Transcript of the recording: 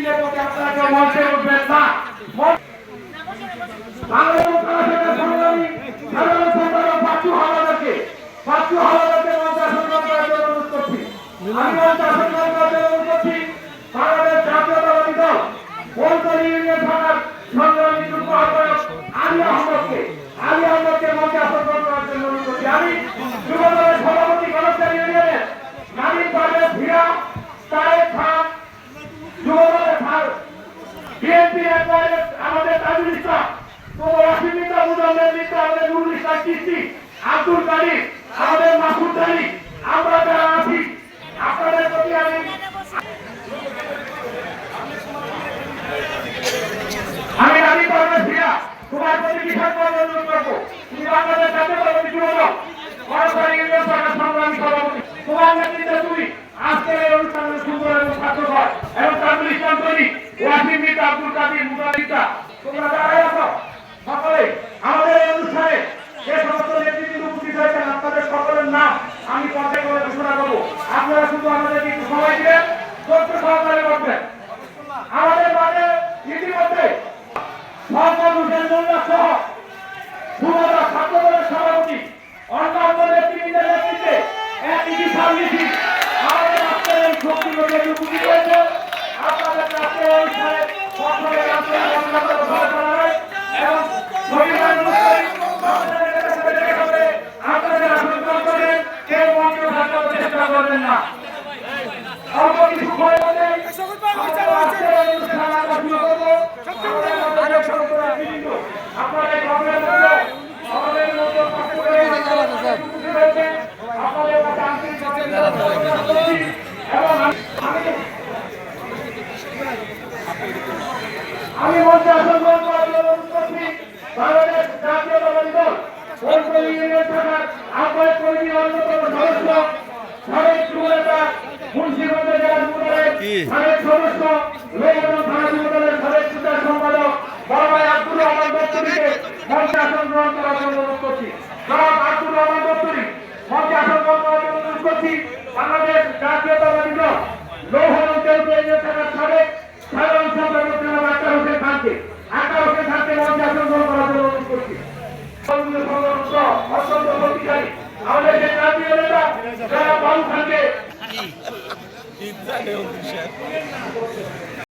নেতৃত্বের প্রতি আপনারা কেউ মঞ্চে উঠবেন না। আমি মঞ্চে আসন করছি। বাংলাদেশ জাতীয়তাবাদী দল বলতলী ইউনিয়ন শাখার সংগ্রামী যুগ্ম আহ্বায়ক আলী আহমদকে আলী আহমদকে মঞ্চে আসন গ্রহণ করার জন্য অনুরোধ করছি আমি যুব দলের সভাপতি গণতান্ত্রিক ইউনিয়নের নারী পার্টির ভিড়া তারেক খান যুব দলের ভার- বিএনপি আমাদের তাজুল ইসলাম তোমার অসীমিত মুজাম্মেল মিত্র আমাদের নুরুল ইসলাম চিস্তি, আব্দুল কাদির, আমাদের মাসুদ আলী, আমরা যারা আছি, আপনাদের প্রতি আমি আমি রানী পারভেজ ভিয়া তোমার প্রতি করে অনুরোধ করব, তুমি বাংলাদেশ জাতীয় কমিটি যুব দল সরকারি ইউনিয়ন শাখার সংগ্রামী সভাপতি, তোমার নেতৃত্বে তুমি আজকের অনুষ্ঠানের সুন্দর এবং স্বাস্থ্যকর এবং তাজুল ইসলাম তৈরি। আমাদের এই অনুষ্ঠানে যে সমস্ত নেতৃত্ব আপনাদের সকলের নাম আমি পথে করে ঘোষণা করব। আপনারা শুধু আমাদেরকে একটু সময় দিবেন তথ্য সহকারে করবেন আমাদের মাঝে ইতিমধ্যে ধন্যবাদ করছি। এবং আমি- বাংলাদেশ জাতীয়তাবাদী দল ইউনিয়ন আহ্বায়ক অন্যতম সদস্য সাবেক যুবনেতা মুন্সিগঞ্জ জেলা যুবদলের সাবেক সদস্য লোকজন থানা যুবদলের সাবেক সুচার সম্পাদক বড় ভাই আব্দুর রহমান দপ্তরিকে মঞ্চে আসন গ্রহণ করার জন্য অনুরোধ করছি। জনাব আব্দুর রহমান দপ্তরি মঞ্চে আসন গ্রহণ করার জন্য অনুরোধ করছি। বাংলাদেশ জাতীয়তাবাদী দল লৌহ অঞ্চল কেন্দ্রীয় সাবেক সাধারণ সম্পাদক জনাব আক্তার হোসেন খানকে। আক্তার হোসেন খানকে মঞ্চে আসন গ্রহণ করার জন্য অনুরোধ করছি। Valeu, bicho.